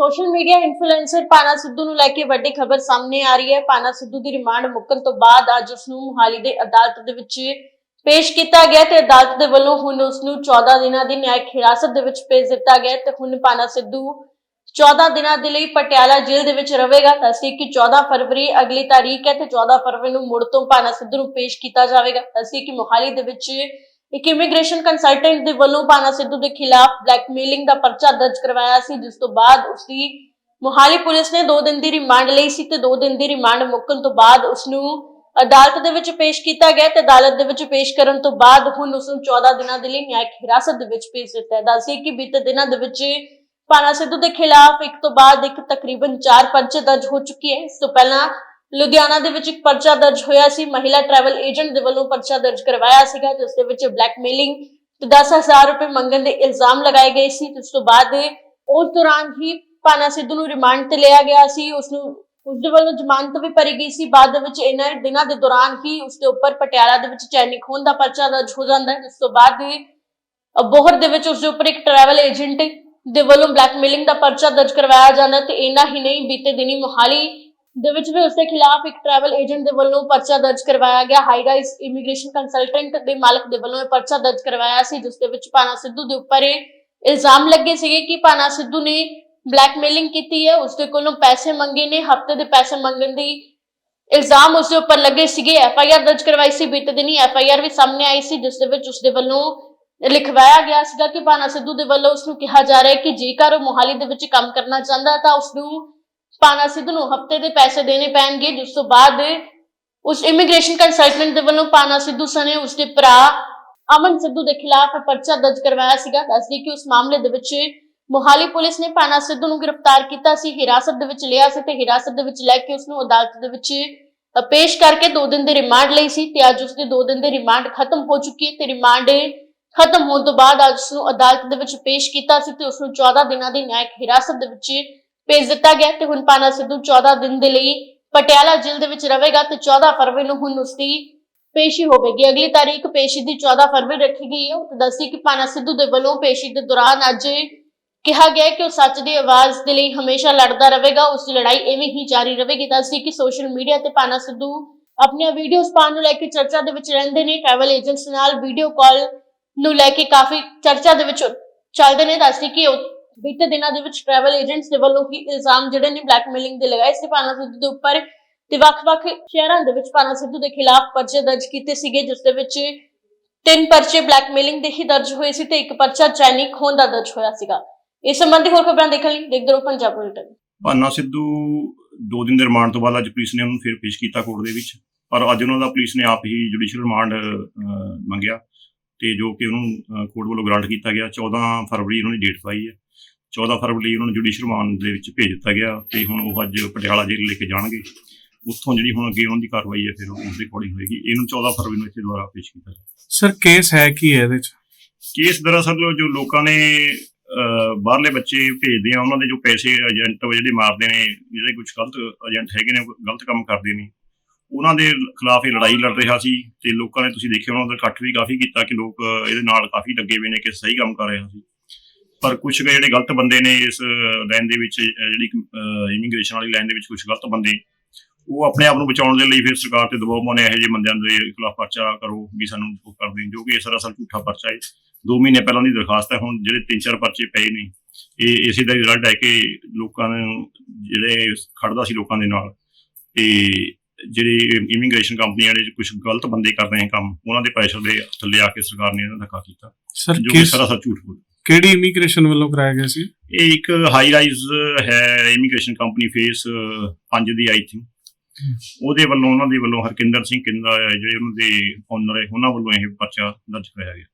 Social media influencer ਪਾਨਾ ਸਿੱਧੂ ਨੂੰ ਲੈ ਕੇ ਵੱਡੀ ਖਬਰ ਸਾਹਮਣੇ ਆ ਰਹੀ ਹੈ। ਪਾਨਾ ਸਿੱਧੂ ਦੀ ਰਿਮਾਂਡ ਮੁੱਕਣ ਤੋਂ ਬਾਅਦ ਅੱਜ ਉਸ ਨੂੰ ਮੁਹਾਲੀ ਦੇ ਅਦਾਲਤ ਦੇ ਵਿੱਚ ਪੇਸ਼ ਕੀਤਾ ਗਿਆ ਤੇ ਅਦਾਲਤ ਦੇ ਵੱਲੋਂ ਹੁਣ ਉਸ ਨੂੰ 14 ਦਿਨਾਂ ਦੀ ਨਿਆਇਕ ਹਿਰਾਸਤ ਦੇ ਵਿੱਚ ਭੇਜ ਦਿੱਤਾ ਗਿਆ ਤੇ ਹੁਣ ਪਾਨਾ ਸਿੱਧੂ 14 ਦਿਨਾਂ ਦੇ ਲਈ ਪਟਿਆਲਾ ਜੇਲ੍ਹ ਦੇ ਵਿੱਚ ਰਹੇਗਾ। ਦੱਸੀ ਕਿ 14 ਫਰਵਰੀ ਅਗਲੀ ਤਾਰੀਖ ਹੈ ਤੇ 14 ਫਰਵਰੀ ਨੂੰ ਮੁੜ ਤੋਂ ਪਾਨਾ ਸਿੱਧੂ ਨੂੰ ਪੇਸ਼ ਕੀਤਾ ਜਾਵੇਗਾ। ਦੱਸੀ ਕਿ ਮੁਹਾਲੀ ਦੇ ਵਿੱਚ ਇੱਕ ਇਮੀਗ੍ਰੇਸ਼ਨ ਕੰਸਲਟੈਂਟ ਦੇ ਵੱਲੋਂ ਪਾਨਾ ਸਿੱਧੂ ਦੇ ਖਿਲਾਫ ਬਲੈਕਮੇਲਿੰਗ ਦਾ ਪਰਚਾ ਦਰਜ ਕਰਵਾਇਆ ਸੀ, ਜਿਸ ਤੋਂ ਬਾਅਦ ਉਸ ਦੀ ਮੁਹਾਲੀ ਪੁਲਿਸ ਨੇ 2 ਦਿਨ ਦੀ ਰਿਮਾਂਡ ਲਈ ਸੀ ਤੇ 2 ਦਿਨ ਦੀ ਰਿਮਾਂਡ ਮੁੱਕਣ ਤੋਂ ਬਾਅਦ ਉਸ ਨੂੰ ਅਦਾਲਤ ਦੇ ਵਿੱਚ ਪੇਸ਼ ਕੀਤਾ ਗਿਆ ਤੇ ਅਦਾਲਤ ਦੇ ਵਿੱਚ ਪੇਸ਼ ਕਰਨ ਤੋਂ ਬਾਅਦ ਹੁਣ ਉਸ ਨੂੰ 14 ਦਿਨਾਂ ਦੇ ਲਈ ਨਿਆਇਕ ਹਿਰਾਸਤ ਦੇ ਵਿੱਚ ਭੇਜ ਦਿੱਤਾ ਹੈ ਕਿ ਬੀਤੇ ਦਿਨਾਂ ਦੇ ਵਿੱਚ ਪਾਨਾ ਸਿੱਧੂ ਦੇ ਖਿਲਾਫ ਇੱਕ ਤੋਂ ਬਾਅਦ ਇੱਕ ਤਕਰੀਬਨ 4 ਪਰਚੇ ਦਰਜ ਹੋ ਚੁੱਕੇ ਹੈ ਇਸ ਤੋਂ ਪਹਿਲਾਂ ਲੁਧਿਆਣਾ ਦੇ ਵਿੱਚ ਇੱਕ ਪਰਚਾ ਦਰਜ ਹੋਇਆ ਸੀ। ਮਹਿਲਾ ਟਰੈਵਲ ਏਜੰਟ ਦੇ ਵੱਲੋਂ ਪਰਚਾ ਦਰਜ ਕਰਵਾਇਆ ਸੀਗਾ, ਜਿਸ ਦੇ ਵਿੱਚ ਬਲੈਕਮੇਲਿੰਗ ਤੇ 10000 ਰੁਪਏ ਮੰਗਣ ਦੇ ਇਲਜ਼ਾਮ ਲਗਾਏ ਗਏ ਸੀ। ਤੇ ਉਸ ਤੋਂ ਬਾਅਦ ਉਸ ਦੌਰਾਨ ਹੀ ਪਾਨਾ ਸਿੱਧੂ ਨੂੰ ਰਿਮਾਂਡ ਤੇ ਲਿਆ ਗਿਆ ਸੀ। ਉਸ ਨੂੰ, ਉਸ ਦੇ ਵੱਲੋਂ ਜ਼ਮਾਨਤ ਵੀ ਭਰੀ ਗਈ ਸੀ। ਬਾਅਦ ਵਿੱਚ ਇਹਨਾਂ ਦਿਨਾਂ ਦੇ ਦੌਰਾਨ ਹੀ ਉਸ ਦੇ ਉੱਪਰ ਪਟਿਆਲਾ ਦੇ ਵਿੱਚ ਚੈਨੀ ਖੋਹਣ ਦਾ ਪਰਚਾ ਦਰਜ ਹੋ ਜਾਂਦਾ ਹੈ, ਜਿਸ ਤੋਂ ਬਾਅਦ ਬੋਹਰ ਦੇ ਵਿੱਚ ਉਸ ਦੇ ਉੱਪਰ ਇੱਕ ਟਰੈਵਲ ਏਜੰਟ ਦੇ ਵੱਲੋਂ ਬਲੈਕਮੇਲਿੰਗ ਦਾ ਪਰਚਾ ਦਰਜ ਕਰਵਾਇਆ ਜਾਂਦਾ ਹੈ ਤੇ ਇੰਨਾ ਹੀ ਨਹੀਂ, ਬੀਤੇ ਦਿਨੀ ਮੋਹਾਲੀ ਦੇ ਵਿੱਚ ਵੀ ਉਸ ਦੇ ਖਿਲਾਫ ਇੱਕ ਟਰੈਵਲ ਏਜੰਟ ਦੇ ਵੱਲੋਂ ਪਰਚਾ ਦਰਜ ਕਰਵਾਇਆ ਗਿਆ। ਹਾਈ ਰਾਈਜ਼ ਇਮੀਗ੍ਰੇਸ਼ਨ ਕੰਸਲਟੈਂਟ ਦੇ ਮਾਲਕ ਦੇ ਵੱਲੋਂ ਇਹ ਪਰਚਾ ਦਰਜ ਕਰਵਾਇਆ ਸੀ, ਜਿਸ ਦੇ ਵਿੱਚ ਪਾਨਾ ਸਿੱਧੂ ਦੇ ਉੱਪਰ ਇਲਜ਼ਾਮ ਲੱਗੇ ਸੀਗੇ ਕਿ ਪਾਨਾ ਸਿੱਧੂ ਨੇ ਬਲੈਕਮੇਲਿੰਗ ਕੀਤੀ ਹੈ। ਉਸ ਦੇ ਕੋਲੋਂ ਪੈਸੇ ਮੰਗੇ ਨੇ, ਹਫ਼ਤੇ ਦੇ ਪੈਸੇ ਮੰਗਣ ਦੀ ਇਲਜ਼ਾਮ ਉਸ ਦੇ ਉੱਪਰ ਲੱਗੇ ਸੀਗੇ। ਐਫ ਆਈ ਆਰ ਦਰਜ ਕਰਵਾਈ ਸੀ, ਬੀਤੇ ਦਿਨੀ ਐਫ ਆਈ ਆਰ ਵੀ ਸਾਹਮਣੇ ਆਈ ਸੀ, ਜਿਸ ਦੇ ਵਿੱਚ ਉਸ ਦੇ ਵੱਲੋਂ ਲਿਖਵਾਇਆ ਗਿਆ ਸੀਗਾ ਕਿ ਪਾਨਾ ਸਿੱਧੂ ਦੇ ਵੱਲੋਂ ਉਸ ਨੂੰ ਕਿਹਾ ਜਾ ਰਿਹਾ ਹੈ ਕਿ ਜੇਕਰ ਉਹ ਮੋਹਾਲੀ ਦੇ ਵਿੱਚ ਕੰਮ ਕਰਨਾ ਚਾਹੁੰਦਾ ਹੈ ਤਾਂ ਉਸ ਨੂੰ ਪਾਨਾ ਸਿੱਧੂ ਨੂੰ ਹਫ਼ਤੇ ਦੇ ਪੈਸੇ ਦੇਣੇ ਪੈਣਗੇ, ਜਿਸ ਤੋਂ ਬਾਅਦ ਉਸ ਇਮੀਗ੍ਰੇਸ਼ਨ ਕੰਸਲਟੈਂਟ ਦੇ ਵੱਲੋਂ ਪਾਨਾ ਸਿੱਧੂ ਸਣੇ ਉਸ ਦੇ ਭਰਾ ਅਮਨ ਸਿੱਧੂ ਦੇ ਖਿਲਾਫ ਪਰਚਾ ਦਰਜ ਕਰਵਾਇਆ ਸੀਗਾ। ਦੱਸਦੀ ਕਿ ਉਸ ਮਾਮਲੇ ਦੇ ਵਿੱਚ ਮੋਹਾਲੀ ਪੁਲਿਸ ਨੇ ਪਾਨਾ ਸਿੱਧੂ ਨੂੰ ਗ੍ਰਿਫਤਾਰ ਕੀਤਾ ਸੀ, ਹਿਰਾਸਤ ਦੇ ਵਿੱਚ ਲਿਆ ਸੀ ਤੇ ਹਿਰਾਸਤ ਦੇ ਵਿੱਚ ਲੈ ਕੇ ਉਸ ਨੂੰ ਅਦਾਲਤ ਦੇ ਵਿੱਚ ਪੇਸ਼ ਕਰਕੇ 2 ਦਿਨ ਦੇ ਰਿਮਾਂਡ ਲਈ ਸੀ ਤੇ ਅੱਜ ਉਸ ਦੇ 2 ਦਿਨ ਦੇ ਰਿਮਾਂਡ ਖਤਮ ਹੋ ਚੁੱਕੀ ਹੈ ਤੇ ਰਿਮਾਂਡ ਖਤਮ ਹੋਣ ਤੋਂ ਬਾਅਦ ਅੱਜ ਉਸ ਨੂੰ ਅਦਾਲਤ ਦੇ ਵਿੱਚ ਪੇਸ਼ ਕੀਤਾ ਸੀ ਤੇ ਉਸ ਨੂੰ 14 ਦਿਨਾਂ ਦੀ ਨਿਆਇਕ ਹਿਰਾਸਤ ਦੇ ਵਿੱਚ ਭੇਜ ਦਿੱਤਾ ਗਿਆ ਤੇ ਹੁਣ ਪਾਨਾ ਸਿੱਧੂ 14 ਦਿਨ ਦੇ ਲਈ ਪਟਿਆਲਾ ਜੇਲ੍ਹ ਦੇ ਵਿੱਚ ਰਹੇਗਾ ਤੇ 14 ਫਰਵਰੀ ਨੂੰ ਹੁਣ ਉਸ ਪੇਸ਼ੀ ਹੋਵੇਗੀ। ਅਗਲੀ ਤਾਰੀਖ ਪੇਸ਼ੀ ਦੀ 14 ਫਰਵਰੀ ਰੱਖੀ ਗਈ ਹੈ। ਤੇ ਦੱਸੀ ਕਿ ਪਾਨਾ ਸਿੱਧੂ ਦੇ ਵੱਲੋਂ ਪੇਸ਼ੀ ਦੇ ਦੌਰਾਨ ਅੱਜ ਕਿਹਾ ਗਿਆ ਕਿ ਉਹ ਸੱਚ ਦੀ ਆਵਾਜ਼ ਦੇ ਲਈ ਹਮੇਸ਼ਾ ਲੜਦਾ ਰਹੇਗਾ ਉਸ ਦੀ ਲੜਾਈ ਐਵੇਂ ਹੀ ਜਾਰੀ ਰਹੇਗੀ। ਦੱਸਦੀ ਕਿ ਸੋਸ਼ਲ ਮੀਡੀਆ ਤੇ ਪਾਨਾ ਸਿੱਧੂ ਆਪਣੀਆਂ ਵੀਡੀਓਜ਼ ਪਾਉਣ ਨੂੰ ਲੈ ਕੇ ਚਰਚਾ ਦੇ ਵਿੱਚ ਰਹਿੰਦੇ ਨੇ। ਟਰੈਵਲ ਏਜੰਟਸ ਨਾਲ ਵੀਡੀਓ ਕਾਲ ਨੂੰ ਲੈ ਕੇ ਕਾਫੀ ਚਰਚਾ ਦੇ ਵਿੱਚ ਚੱਲਦੇ ਨੇ। ਦੱਸਦੀ ਕਿ ਬੀਤੇ ਦਿਨਾਂ ਦੇ ਵਿੱਚ ਟਰੈਵਲ ਏਜੰਟਸ ਦੇ ਵੱਲੋਂ ਹੀ ਇਲਜ਼ਾਮ ਜਿਹੜੇ ਨੇ ਬਲੈਕਮੇਲਿੰਗ ਦੇ ਲਗਾਏ ਸੀ। ਪਾਨਾ ਸਿੱਧੂ ਦੇ ਉੱਪਰ ਤੇ ਵੱਖ-ਵੱਖ ਸ਼ਹਿਰਾਂ ਦੇ ਵਿੱਚ ਪਾਨਾ ਸਿੱਧੂ ਦੇ ਖਿਲਾਫ ਪਰਚੇ ਦਰਜ ਕੀਤੇ ਸੀਗੇ, ਜਿਸ ਦੇ ਵਿੱਚ ਤਿੰਨ ਪਰਚੇ ਬਲੈਕਮੇਲਿੰਗ ਦੇ ਹੀ ਦਰਜ ਹੋਏ ਸੀ ਤੇ ਇੱਕ ਪਰਚਾ ਚੈਨੀ ਖੋਹਣ ਦਾ ਦਰਜ ਹੋਇਆ ਸੀਗਾ। ਇਸ ਸੰਬੰਧੀ ਹੋਰ ਖਬਰਾਂ ਦੇਖਣ ਲਈ, ਦੇਖਦੇ ਰਹੋ ਪੰਜਾਬ ਬੁਲੇਟਿਨ ਭਾਨਾ ਸਿੱਧੂ ਦੋ ਦਿਨ ਦੇ ਰਿਮਾਂਡ ਤੋਂ ਬਾਅਦ ਅੱਜ ਪੁਲਿਸ ਨੇ ਉਹਨੂੰ ਫਿਰ ਪੇਸ਼ ਕੀਤਾ ਕੋਰਟ ਦੇ ਵਿੱਚ, ਪਰ ਅੱਜ ਉਹਨਾਂ ਦਾ ਪੁਲਿਸ ਨੇ ਆਪ ਹੀ ਜੁਡੀਸ਼ੀਅਲ ਰਿਮਾਂਡ ਮੰਗਿਆ ਤੇ ਜੋ ਕਿ ਉਹਨੂੰ ਕੋਰਟ ਵੱਲੋਂ ਗ੍ਰਾਂਟ ਕੀਤਾ ਗਿਆ। 14 ਫਰਵਰੀ ਉਹਨਾਂ ਦੀ ਡੇਟ ਪਾਈ ਹੈ। 14 ਫਰਵਰੀ ਉਹਨਾਂ ਨੂੰ ਜੁਡੀਸ਼ੀਅਲ ਰਿਮਾਂਡ ਦੇ ਵਿੱਚ ਭੇਜ ਦਿੱਤਾ ਗਿਆ ਤੇ ਹੁਣ ਉਹ ਅੱਜ ਪਟਿਆਲਾ ਜੇਲ੍ਹ ਲੈ ਕੇ ਜਾਣਗੇ। ਉੱਥੋਂ ਜਿਹੜੀ ਹੁਣ ਅੱਗੇ ਉਹਨਾਂ ਦੀ ਕਾਰਵਾਈ ਹੈ ਫਿਰ ਉਸ ਦੇ ਅਕੋਰਡਿੰਗ ਹੋਏਗੀ। ਇਹਨੂੰ 14 ਫਰਵਰੀ ਨੂੰ ਇੱਥੇ ਦੁਬਾਰਾ ਪੇਸ਼ ਕੀਤਾ ਸਰ ਕੇਸ ਹੈ ਕੀ ਹੈ ਇਹਦੇ ਚ? ਕੇਸ ਦਰਅਸਲ ਜੋ ਲੋਕਾਂ ਨੇ ਬਾਹਰਲੇ ਬੱਚੇ ਭੇਜਦੇ ਆ ਉਹਨਾਂ ਦੇ ਜੋ ਪੈਸੇ ਏਜੰਟ ਜਿਹੜੇ ਮਾਰਦੇ ਨੇ ਜਿਹੜੇ ਕੁਝ ਗਲਤ ਏਜੰਟ ਹੈਗੇ ਨੇ ਗਲਤ ਕੰਮ ਕਰਦੇ ਨੇ ਉਹਨਾਂ ਦੇ ਖਿਲਾਫ ਇਹ ਲੜਾਈ ਲੜ ਰਿਹਾ ਸੀ ਤੇ ਲੋਕਾਂ ਨੇ ਤੁਸੀਂ ਦੇਖਿਆ ਉਹਨਾਂ ਦਾ ਇਕੱਠ ਵੀ ਕਾਫੀ ਕੀਤਾ ਕਿ ਲੋਕ ਇਹਦੇ ਨਾਲ ਕਾਫੀ ਲੱਗੇ ਹੋਏ ਨੇ ਕਿ ਸਹੀ ਕੰਮ ਕਰ ਰਿਹਾ ਸੀ। ਪਰ ਕੁਝ ਜਿਹੜੇ ਗਲਤ ਬੰਦੇ ਨੇ ਇਸ ਲਾਈਨ ਦੇ ਵਿੱਚ ਜਿਹੜੀ ਇਮੀਗ੍ਰੇਸ਼ਨ ਵਾਲੀ ਲਾਈਨ ਦੇ ਵਿੱਚ ਕੁਝ ਗਲਤ ਬੰਦੇ ਉਹ ਆਪਣੇ ਆਪ ਨੂੰ ਬਚਾਉਣ ਦੇ ਲਈ ਫਿਰ ਸਰਕਾਰ ਤੇ ਦਬਾਅ ਪਾਉਂਦੇ ਆ ਇਹੋ ਜਿਹੇ ਬੰਦਿਆਂ ਦੇ ਖਿਲਾਫ ਪਰਚਾ ਕਰੋ ਵੀ ਸਾਨੂੰ ਉਹ ਕਰਦੇ ਜੋ ਕਿ ਇਹ ਸਰਾਸਰ ਝੂਠਾ ਪਰਚਾ ਹੈ। ਦੋ ਮਹੀਨੇ ਪਹਿਲਾਂ ਦੀ ਦਰਖਾਸਤ ਹੈ ਹੁਣ ਜਿਹੜੇ ਤਿੰਨ ਚਾਰ ਪਰਚੇ ਪਏ ਨੇ ਇਹ ਇਸੇ ਦਾ ਰਿਜ਼ਲਟ ਹੈ ਕਿ ਲੋਕਾਂ ਨੂੰ ਜਿਹੜੇ ਖੜਦਾ ਸੀ ਲੋਕਾਂ ਦੇ ਨਾਲ ਤੇ ਜਿਹੜੇ ਇਮੀਗ੍ਰੇਸ਼ਨ ਕੰਪਨੀਆਂ ਨੇ ਕੁਝ ਗਲਤ ਬੰਦੇ ਕਰ ਰਹੇ ਕੰਮ ਉਹਨਾਂ ਦੇ ਪ੍ਰੈਸ਼ਰ ਦੇ ਥੱਲੇ ਆ ਕੇ ਸਰਕਾਰ ਨੇ ਇਹਨਾਂ ਦਾ ਧੱਕਾ ਕੀਤਾ ਸਰ ਜੋ ਕਿ ਸਰਾਸਰ ਝੂਠ ਬੋਲ ਕਿਹੜੀ ਇਮੀਗ੍ਰੇਸ਼ਨ ਵੱਲੋਂ ਕਰਾਇਆ ਗਿਆ ਸੀ? ਇਹ ਇੱਕ ਹਾਈ ਰਾਈਜ਼ ਹੈ ਇਮੀਗ੍ਰੇਸ਼ਨ ਕੰਪਨੀ ਫੇਸ 5 ਦੀ ਆਈ ਥਿੰਕ। ਉਹਦੇ ਵੱਲੋਂ, ਉਹਨਾਂ ਦੇ ਵੱਲੋਂ ਹਰਕਿੰਦਰ ਸਿੰਘ ਕਿੰਦਾ ਜਿਹੜੇ ਉਹਨਾਂ ਦੇ ਓਨਰ ਹੈ, ਉਹਨਾਂ ਵੱਲੋਂ ਇਹ ਪਰਚਾ ਦਰਜ ਕਰਾਇਆ ਗਿਆ।